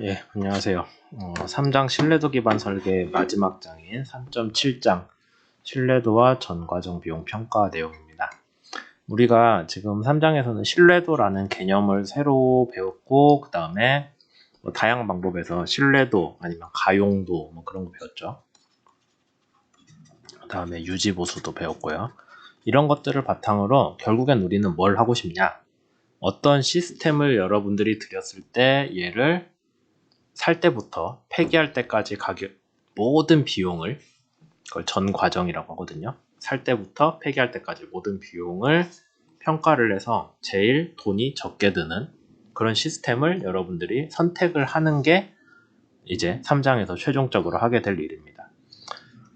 예, 안녕하세요. 어, 3장 신뢰도 기반 설계 마지막 장인 3.7장 신뢰도와 전 과정 비용 평가 내용입니다. 우리가 지금 3장에서는 신뢰도라는 개념을 새로 배웠고, 그 다음에 뭐 다양한 방법에서 신뢰도 아니면 가용도 뭐 그런 거 배웠죠. 그 다음에 유지보수도 배웠고요. 이런 것들을 바탕으로 결국엔 우리는 뭘 하고 싶냐? 어떤 시스템을 여러분들이 드렸을 때 얘를 살 때부터 폐기할 때까지 가격 모든 비용을 그걸 전 과정이라고 하거든요. 살 때부터 폐기할 때까지 모든 비용을 평가를 해서 제일 돈이 적게 드는 그런 시스템을 여러분들이 선택을 하는 게 이제 3장에서 최종적으로 하게 될 일입니다.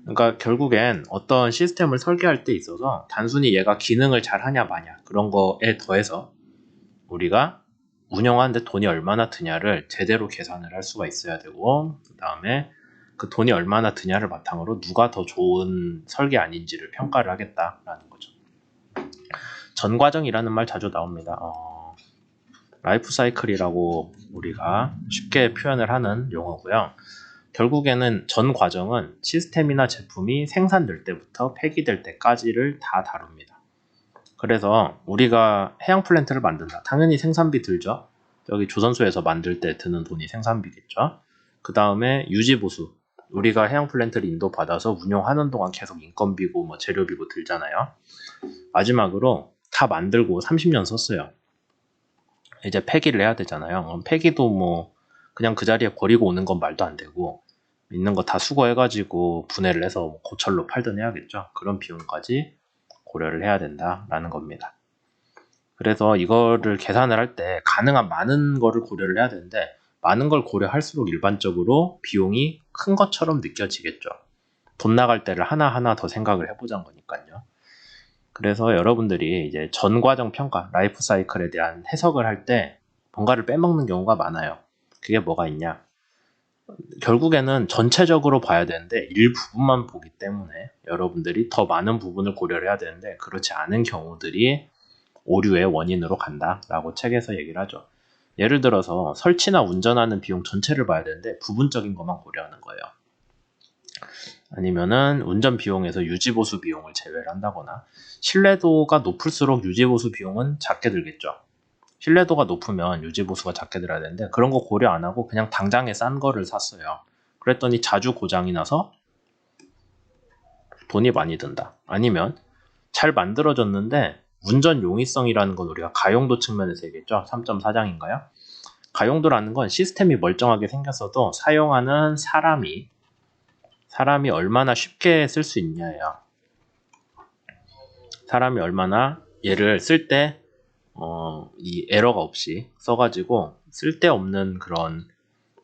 그러니까 결국엔 어떤 시스템을 설계할 때 있어서 단순히 얘가 기능을 잘 하냐 마냐 그런 거에 더해서 우리가 운영하는데 돈이 얼마나 드냐를 제대로 계산을 할 수가 있어야 되고 그 다음에 그 돈이 얼마나 드냐를 바탕으로 누가 더 좋은 설계 아닌지를 평가를 하겠다라는 거죠. 전 과정이라는 말 자주 나옵니다. 어, 라이프 사이클이라고 우리가 쉽게 표현을 하는 용어고요. 결국에는 전 과정은 시스템이나 제품이 생산될 때부터 폐기될 때까지를 다 다룹니다. 그래서 우리가 해양 플랜트를 만든다. 당연히 생산비 들죠. 여기 조선소에서 만들 때 드는 돈이 생산비겠죠. 그 다음에 유지보수. 우리가 해양 플랜트를 인도받아서 운영하는 동안 계속 인건비고 뭐 재료비고 들잖아요. 마지막으로 다 만들고 30년 썼어요. 이제 폐기를 해야 되잖아요. 폐기도 뭐 그냥 그 자리에 버리고 오는 건 말도 안 되고 있는 거 다 수거해가지고 분해를 해서 뭐 고철로 팔든 해야겠죠. 그런 비용까지 고려를 해야 된다라는 겁니다. 그래서 이거를 계산을 할 때 가능한 많은 거를 고려를 해야 되는데 많은 걸 고려할수록 일반적으로 비용이 큰 것처럼 느껴지겠죠. 돈 나갈 때를 하나하나 더 생각을 해보자는 거니까요. 그래서 여러분들이 이제 전 과정 평가, 라이프 사이클에 대한 해석을 할 때 뭔가를 빼먹는 경우가 많아요. 그게 뭐가 있냐? 결국에는 전체적으로 봐야 되는데 일부분만 보기 때문에 여러분들이 더 많은 부분을 고려를 해야 되는데 그렇지 않은 경우들이 오류의 원인으로 간다라고 책에서 얘기를 하죠. 예를 들어서 설치나 운전하는 비용 전체를 봐야 되는데 부분적인 것만 고려하는 거예요. 아니면은 운전 비용에서 유지보수 비용을 제외를 한다거나 신뢰도가 높을수록 유지보수 비용은 작게 들겠죠. 신뢰도가 높으면 유지보수가 작게 들어야 되는데 그런 거 고려 안 하고 그냥 당장에 싼 거를 샀어요. 그랬더니 자주 고장이 나서 돈이 많이 든다. 아니면 잘 만들어졌는데 운전 용이성이라는 건 우리가 가용도 측면에서 얘기했죠. 3.4장인가요? 가용도라는 건 시스템이 멀쩡하게 생겼어도 사용하는 사람이 사람이 얼마나 쉽게 쓸 수 있냐예요. 사람이 얼마나 얘를 쓸때 어, 이 에러가 없이 써가지고 쓸데없는 그런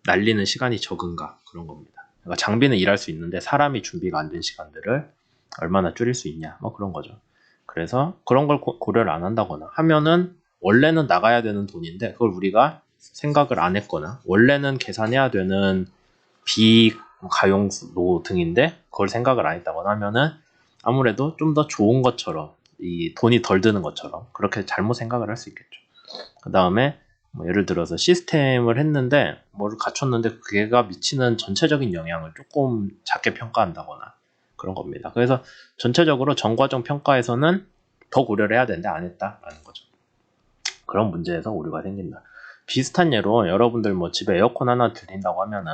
날리는 시간이 적은가 그런 겁니다. 그러니까 장비는 일할 수 있는데 사람이 준비가 안 된 시간들을 얼마나 줄일 수 있냐 뭐 그런 거죠. 그래서 그런 걸 고, 려를안 한다거나 하면은 원래는 나가야 되는 돈인데 그걸 우리가 생각을 안 했거나 원래는 계산해야 되는 비가용도 등인데 그걸 생각을 안 했다거나 하면은 아무래도 좀 더 좋은 것처럼 이 돈이 덜 드는 것처럼 그렇게 잘못 생각을 할 수 있겠죠. 그 다음에 뭐 예를 들어서 시스템을 했는데 뭐를 갖췄는데 그게가 미치는 전체적인 영향을 조금 작게 평가한다거나 그런 겁니다. 그래서 전체적으로 전과정 평가에서는 더 고려를 해야 되는데 안 했다라는 거죠. 그런 문제에서 오류가 생긴다. 비슷한 예로 여러분들 뭐 집에 에어컨 하나 들린다고 하면은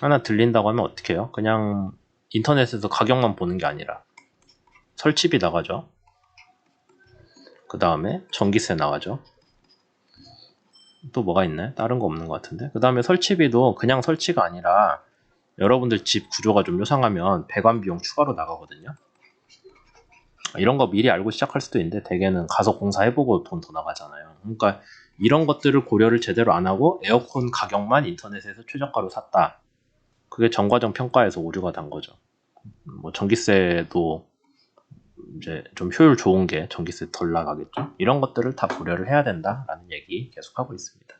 하나 들린다고 하면 어떻게 해요? 그냥 인터넷에서 가격만 보는 게 아니라 설치비 나가죠. 그 다음에 전기세 나가죠. 또 뭐가 있나요? 다른 거 없는 것 같은데. 그 다음에 설치비도 그냥 설치가 아니라 여러분들 집 구조가 좀 요상하면 배관 비용 추가로 나가거든요. 이런 거 미리 알고 시작할 수도 있는데 대개는 가서 공사해보고 돈 더 나가잖아요. 그러니까 이런 것들을 고려를 제대로 안 하고 에어컨 가격만 인터넷에서 최저가로 샀다. 그게 전과정 평가에서 오류가 난 거죠. 뭐 전기세도 이제 좀 효율 좋은 게 전기세 덜 나가겠죠. 이런 것들을 다 고려를 해야 된다라는 얘기 계속하고 있습니다.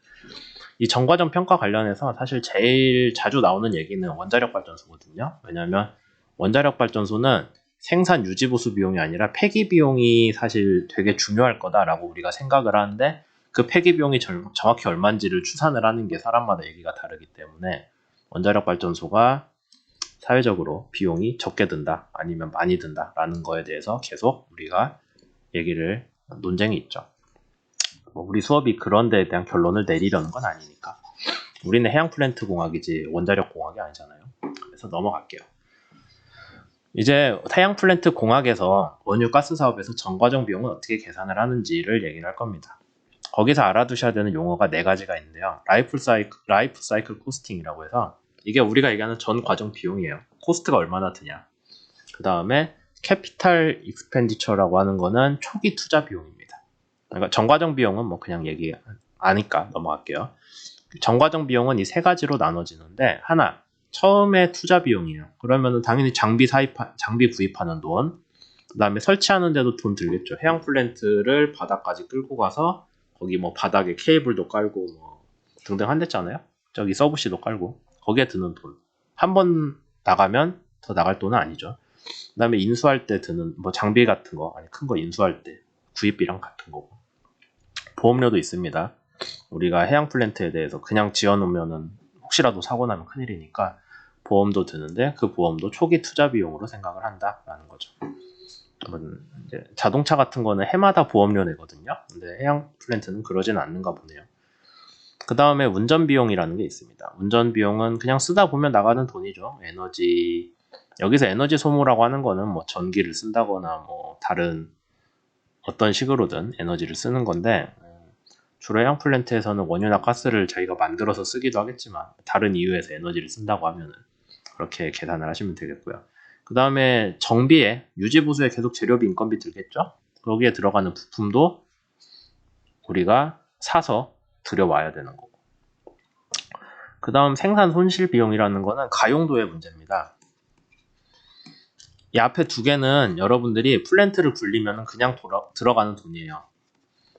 이 정과점 평가 관련해서 사실 제일 자주 나오는 얘기는 원자력 발전소거든요. 왜냐하면 원자력 발전소는 생산 유지 보수 비용이 아니라 폐기 비용이 사실 되게 중요할 거다라고 우리가 생각을 하는데 그 폐기 비용이 절- 정확히 얼마인지를 추산을 하는 게 사람마다 얘기가 다르기 때문에 원자력 발전소가 사회적으로 비용이 적게 든다 아니면 많이 든다라는 거에 대해서 계속 우리가 얘기를 논쟁이 있죠. 뭐 우리 수업이 그런 데에 대한 결론을 내리려는 건 아니니까. 우리는 해양 플랜트 공학이지 원자력 공학이 아니잖아요. 그래서 넘어갈게요. 이제 해양 플랜트 공학에서 원유 가스 사업에서 전과정 비용은 어떻게 계산을 하는지를 얘기를 할 겁니다. 거기서 알아두셔야 되는 용어가 네 가지가 있는데요. 라이프 사이클, 라이프 사이클 코스팅이라고 해서 이게 우리가 얘기하는 전 과정 비용이에요. 코스트가 얼마나 드냐. 그 다음에 캐피탈 익스펜디처라고 하는 거는 초기 투자 비용입니다. 그러니까 전과정 비용은 뭐 그냥 얘기 아니까 넘어갈게요. 전과정 비용은 이 세 가지로 나눠지는데 하나 처음에 투자 비용이에요. 그러면은 당연히 장비 사입 장비 구입하는 돈, 그다음에 설치하는데도 돈 들겠죠. 해양 플랜트를 바닥까지 끌고 가서 거기 뭐 바닥에 케이블도 깔고 뭐 등등 한댔잖아요. 저기 서브시도 깔고 거기에 드는 돈. 한 번 나가면 더 나갈 돈은 아니죠. 그 다음에 인수할 때 드는 뭐 장비 같은 거 아니 큰 거 인수할 때 구입비랑 같은 거고 보험료도 있습니다. 우리가 해양 플랜트에 대해서 그냥 지어놓으면은 혹시라도 사고 나면 큰일이니까 보험도 드는데 그 보험도 초기 투자 비용으로 생각을 한다라는 거죠. 자동차 같은 거는 해마다 보험료 내거든요. 근데 해양 플랜트는 그러진 않는가 보네요. 그 다음에 운전 비용이라는 게 있습니다. 운전 비용은 그냥 쓰다 보면 나가는 돈이죠. 에너지 여기서 에너지 소모라고 하는 거는 뭐 전기를 쓴다거나 뭐 다른 어떤 식으로든 에너지를 쓰는 건데 음, 주로 해양 플랜트에서는 원유나 가스를 자기가 만들어서 쓰기도 하겠지만 다른 이유에서 에너지를 쓴다고 하면은 그렇게 계산을 하시면 되겠고요. 그 다음에 정비에 유지 보수에 계속 재료비 인건비 들겠죠. 거기에 들어가는 부품도 우리가 사서 들여와야 되는 거고. 그 다음 생산 손실 비용이라는 거는 가용도의 문제입니다. 이 앞에 두 개는 여러분들이 플랜트를 굴리면 그냥 돌아- 들어가는 돈이에요.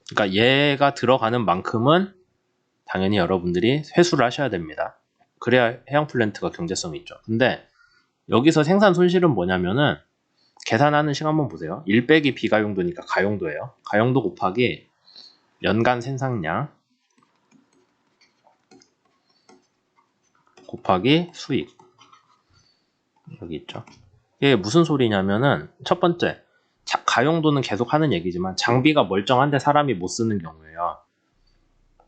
그러니까 얘가 들어가는 만큼은 당연히 여러분들이 회수를 하셔야 됩니다. 그래야 해양 플랜트가 경제성이 있죠. 근데 여기서 생산 손실은 뭐냐면은 계산하는 식 한번 보세요. 1 빼기 비가용도니까 가용도예요. 가용도 곱하기 연간 생산량 곱하기 수익 여기 있죠. 이게 무슨 소리냐면은 첫 번째 자- 가용도는 계속 하는 얘기지만 장비가 멀쩡한데 사람이 못 쓰는 경우에요.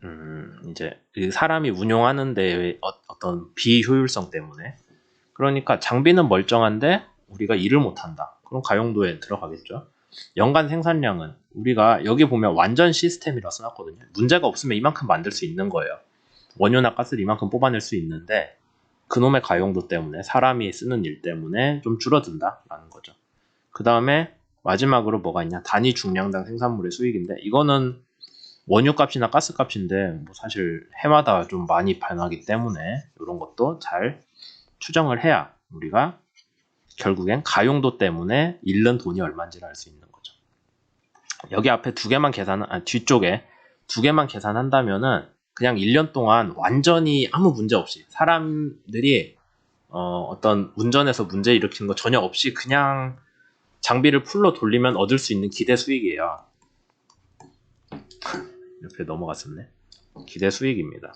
음, 이제 이 사람이 운용하는데 어 떤 비효율성 때문에 그러니까 장비는 멀쩡한데 우리가 일을 못 한다. 그럼 가용도에 들어가겠죠. 연간 생산량은 우리가 여기 보면 완전 시스템이라 써놨거든요. 문제가 없으면 이만큼 만들 수 있는 거예요. 원유나 가스를 이만큼 뽑아낼 수 있는데 그놈의 가용도 때문에 사람이 쓰는 일 때문에 좀 줄어든다라는 거죠. 그 다음에 마지막으로 뭐가 있냐 단위 중량당 생산물의 수익인데 이거는 원유 값이나 가스 값인데 뭐 사실 해마다 좀 많이 변하기 때문에 이런 것도 잘 추정을 해야 우리가 결국엔 가용도 때문에 잃는 돈이 얼마인지를 알 수 있는 거죠. 여기 앞에 두 개만 계산, 아, 뒤쪽에 두 개만 계산한다면은 그냥 1년 동안 완전히 아무 문제 없이 사람들이 어, 어떤 운전에서 문제 일으키는 거 전혀 없이 그냥 장비를 풀로 돌리면 얻을 수 있는 기대 수익이에요. 이렇게 넘어갔었네. 기대 수익입니다.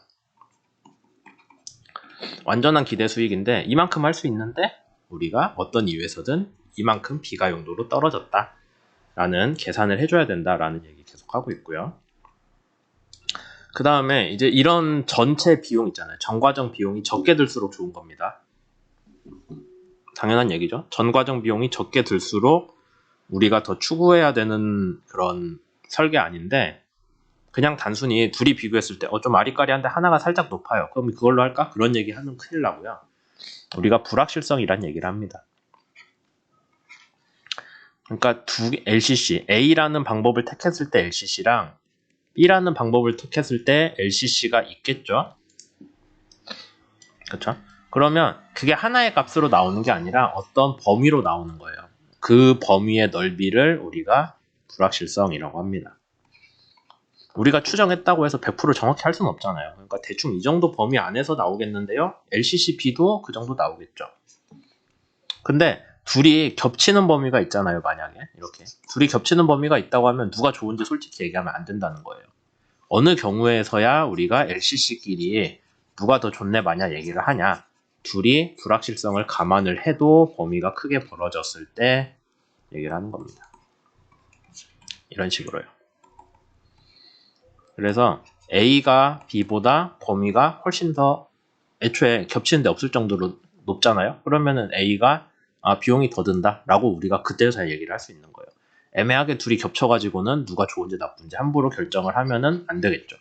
완전한 기대 수익인데 이만큼 할 수 있는데 우리가 어떤 이유에서든 이만큼 비가 용도로 떨어졌다. 라는 계산을 해줘야 된다 라는 얘기 계속 하고 있고요. 그 다음에 이제 이런 전체 비용 있잖아요. 전과정 비용이 적게 들수록 좋은 겁니다. 당연한 얘기죠. 전과정 비용이 적게 들수록 우리가 더 추구해야 되는 그런 설계 아닌데 그냥 단순히 둘이 비교했을 때 어 좀 아리까리한데 하나가 살짝 높아요. 그럼 그걸로 할까? 그런 얘기 하면 큰일 나고요. 우리가 불확실성이란 얘기를 합니다. 그러니까 두 개- LCC A라는 방법을 택했을 때 LCC랑 B라는 방법을 택했을 때 LCC가 있겠죠. 그렇죠? 그러면 그게 하나의 값으로 나오는 게 아니라 어떤 범위로 나오는 거예요. 그 범위의 넓이를 우리가 불확실성이라고 합니다. 우리가 추정했다고 해서 100% 정확히 할 수는 없잖아요. 그러니까 대충 이 정도 범위 안에서 나오겠는데요. LCCB도 그 정도 나오겠죠. 근데 둘이 겹치는 범위가 있잖아요. 만약에 이렇게 둘이 겹치는 범위가 있다고 하면 누가 좋은지 솔직히 얘기하면 안 된다는 거예요. 어느 경우에서야 우리가 LCC끼리 누가 더 좋네 마냐 얘기를 하냐. 둘이 불확실성을 감안을 해도 범위가 크게 벌어졌을 때 얘기를 하는 겁니다. 이런 식으로요. 그래서 A가 B보다 범위가 훨씬 더 애초에 겹치는 데 없을 정도로 높잖아요. 그러면은 A가 아, 비용이 더 든다라고 우리가 그때서야 얘기를 할 수 있는 거예요. 애매하게 둘이 겹쳐가지고는 누가 좋은지 나쁜지 함부로 결정을 하면은 안 되겠죠.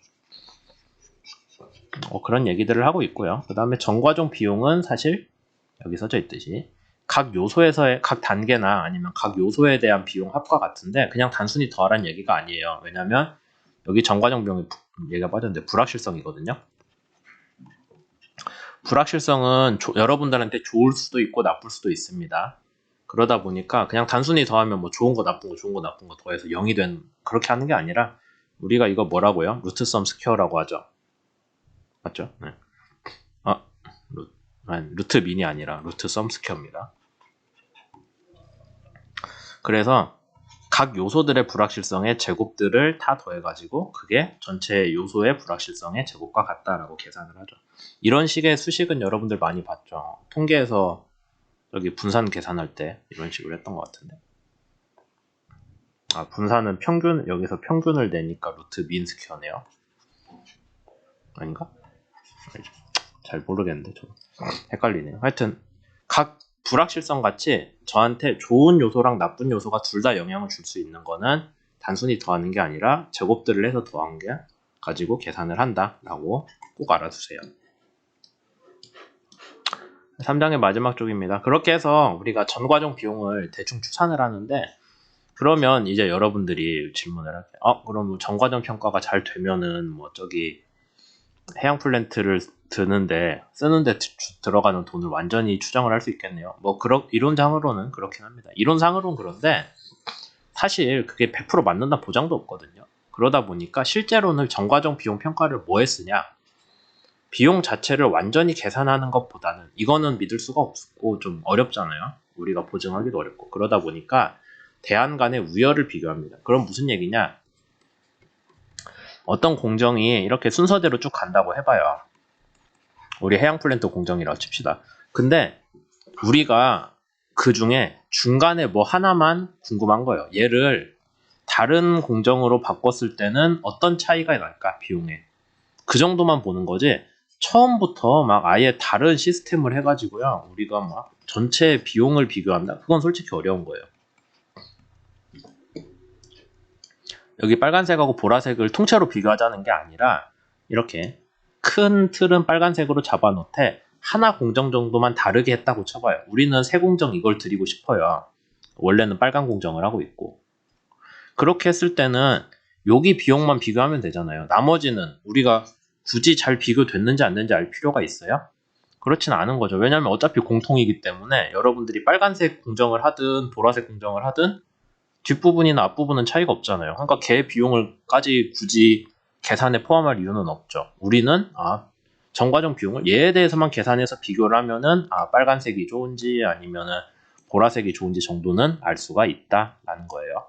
어, 그런 얘기들을 하고 있고요. 그 다음에 전과종 비용은 사실 여기 써져 있듯이 각 요소에서의 각 단계나 아니면 각 요소에 대한 비용 합과 같은데 그냥 단순히 더하라는 얘기가 아니에요. 왜냐하면 여기 전과종 비용이 부- 얘가 빠졌는데 불확실성이거든요. 불확실성은 조- 여러분들한테 좋을 수도 있고 나쁠 수도 있습니다. 그러다 보니까 그냥 단순히 더하면 뭐 좋은 거 나쁜 거 좋은 거 나쁜 거 더해서 0이 된 그렇게 하는 게 아니라 우리가 이거 뭐라고요? 루트 썸 스퀘어라고 하죠. 맞죠? 네. 아, 루, 아니, 루트 민이 아니라 루트 썸 스퀘어입니다. 그래서 각 요소들의 불확실성의 제곱들을 다 더해가지고 그게 전체 요소의 불확실성의 제곱과 같다라고 계산을 하죠. 이런 식의 수식은 여러분들 많이 봤죠. 통계에서 여기 분산 계산할 때 이런 식으로 했던 것 같은데. 아, 분산은 평균, 여기서 평균을 내니까 루트 민 스퀘어네요. 아닌가? 잘 모르겠는데, 저 헷갈리네요. 하여튼, 각 불확실성 같이 저한테 좋은 요소랑 나쁜 요소가 둘 다 영향을 줄 수 있는 거는 단순히 더하는 게 아니라 제곱들을 해서 더한 게 가지고 계산을 한다라고 꼭 알아두세요. 3장의 마지막 쪽입니다. 그렇게 해서 우리가 전 과정 비용을 대충 추산을 하는데 그러면 이제 여러분들이 질문을 할게요. 어, 그럼 뭐 전과정 평가가 잘 되면은 뭐 저기 해양 플랜트를 드는데 쓰는데 들어가는 돈을 완전히 추정을 할 수 있겠네요. 뭐 그런 이론상으로는 그렇긴 합니다. 이론상으로는 그런데 사실 그게 100% 맞는다 보장도 없거든요. 그러다 보니까 실제로는 전과정 비용 평가를 뭐에 쓰냐? 비용 자체를 완전히 계산하는 것보다는 이거는 믿을 수가 없고 좀 어렵잖아요. 우리가 보증하기도 어렵고 그러다 보니까 대안 간의 우열을 비교합니다. 그럼 무슨 얘기냐? 어떤 공정이 이렇게 순서대로 쭉 간다고 해봐요. 우리 해양 플랜트 공정이라고 칩시다. 근데 우리가 그 중에 중간에 뭐 하나만 궁금한 거예요. 얘를 다른 공정으로 바꿨을 때는 어떤 차이가 날까 비용에 그 정도만 보는 거지 처음부터 막 아예 다른 시스템을 해가지고요. 우리가 막 전체 비용을 비교한다? 그건 솔직히 어려운 거예요. 여기 빨간색하고 보라색을 통째로 비교하자는 게 아니라 이렇게 큰 틀은 빨간색으로 잡아놓되 하나 공정 정도만 다르게 했다고 쳐봐요. 우리는 새 공정 이걸 드리고 싶어요. 원래는 빨간 공정을 하고 있고. 그렇게 했을 때는 여기 비용만 비교하면 되잖아요. 나머지는 우리가 굳이 잘 비교됐는지 안 됐는지 알 필요가 있어요? 그렇지는 않은 거죠. 왜냐하면 어차피 공통이기 때문에 여러분들이 빨간색 공정을 하든 보라색 공정을 하든 뒷부분이나 앞부분은 차이가 없잖아요. 그러니까 걔 비용을까지 굳이 계산에 포함할 이유는 없죠. 우리는 아 전과정 비용을 얘에 대해서만 계산해서 비교를 하면은 아 빨간색이 좋은지 아니면은 보라색이 좋은지 정도는 알 수가 있다라는 거예요.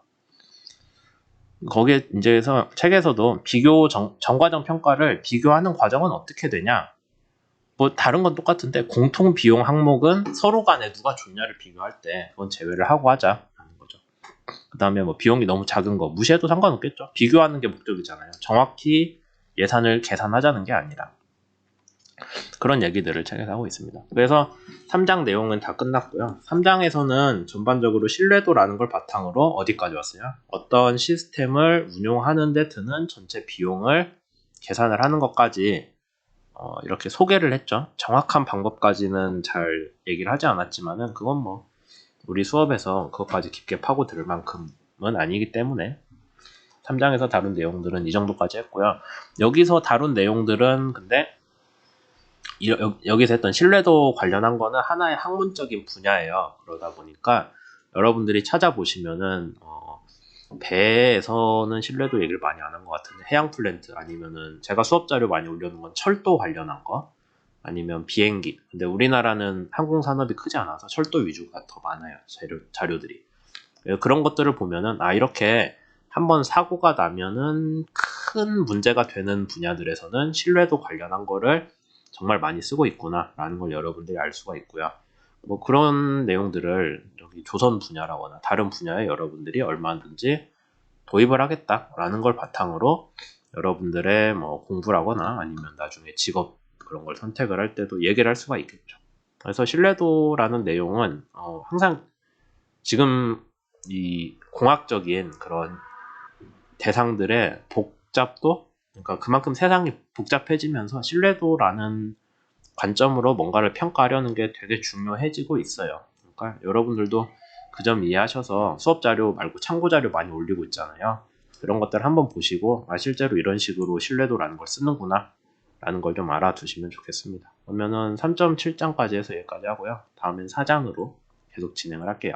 거기에 이제서 책에서도 비교 정, 정과정 평가를 비교하는 과정은 어떻게 되냐? 뭐 다른 건 똑같은데 공통 비용 항목은 서로 간에 누가 좋냐를 비교할 때 그건 제외를 하고 하자라는 거죠. 그다음에 뭐 비용이 너무 작은 거 무시해도 상관없겠죠. 비교하는 게 목적이잖아요. 정확히 예산을 계산하자는 게 아니라 그런 얘기들을 책에서 하고 있습니다. 그래서 3장 내용은 다 끝났고요. 3장에서는 전반적으로 신뢰도라는 걸 바탕으로 어디까지 왔어요? 어떤 시스템을 운용하는 데 드는 전체 비용을 계산을 하는 것까지 어, 이렇게 소개를 했죠. 정확한 방법까지는 잘 얘기를 하지 않았지만은 그건 뭐 우리 수업에서 그것까지 깊게 파고 들을 만큼은 아니기 때문에 3장에서 다룬 내용들은 이 정도까지 했고요. 여기서 다룬 내용들은 근데 이- 여- 여기서 했던 신뢰도 관련한 거는 하나의 학문적인 분야예요. 그러다 보니까 여러분들이 찾아보시면은 어, 배에서는 신뢰도 얘기를 많이 안 한 것 같은데 해양 플랜트 아니면은 제가 수업 자료 많이 올려놓은 건 철도 관련한 거 아니면 비행기. 근데 우리나라는 항공 산업이 크지 않아서 철도 위주가 더 많아요. 자료, 자료들이. 그런 것들을 보면은 아 이렇게 한번 사고가 나면은 큰 문제가 되는 분야들에서는 신뢰도 관련한 거를 정말 많이 쓰고 있구나라는 걸 여러분들이 알 수가 있고요. 뭐 그런 내용들을 조선 분야라거나 다른 분야에 여러분들이 얼마든지 도입을 하겠다라는 걸 바탕으로 여러분들의 뭐 공부라거나 아니면 나중에 직업 그런 걸 선택을 할 때도 얘기를 할 수가 있겠죠. 그래서 신뢰도라는 내용은 어, 항상 지금 이 공학적인 그런 대상들의 복잡도 그러니까 그만큼 세상이 복잡해지면서 신뢰도라는 관점으로 뭔가를 평가하려는 게 되게 중요해지고 있어요. 그러니까 여러분들도 그 점 이해하셔서 수업 자료 말고 참고 자료 많이 올리고 있잖아요. 그런 것들 한번 보시고 아 실제로 이런 식으로 신뢰도라는 걸 쓰는구나 라는 걸 좀 알아두시면 좋겠습니다. 그러면은 3.7장까지 해서 여기까지 하고요. 다음엔 4장으로 계속 진행을 할게요.